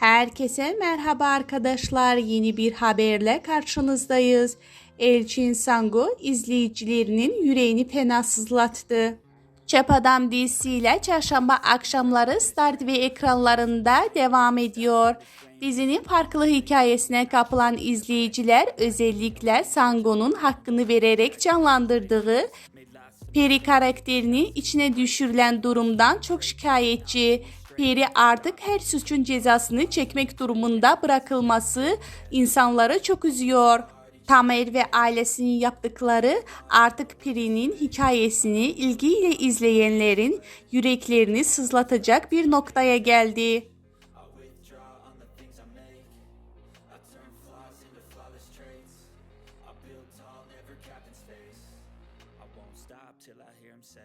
Herkese merhaba arkadaşlar. Yeni bir haberle karşınızdayız. Elçin Sango izleyicilerinin yüreğini fena sızlattı. Çöp Adam dizisiyle çarşamba akşamları Star TV ekranlarında devam ediyor. Dizinin farklı hikayesine kapılan izleyiciler özellikle Sango'nun hakkını vererek canlandırdığı Peri karakterini içine düşürülen durumdan çok şikayetçi. Peri artık her suçun cezasını çekmek durumunda bırakılması insanları çok üzüyor. Tamer ve ailesinin yaptıkları artık Peri'nin hikayesini ilgiyle izleyenlerin yüreklerini sızlatacak bir noktaya geldi. Till I hear him say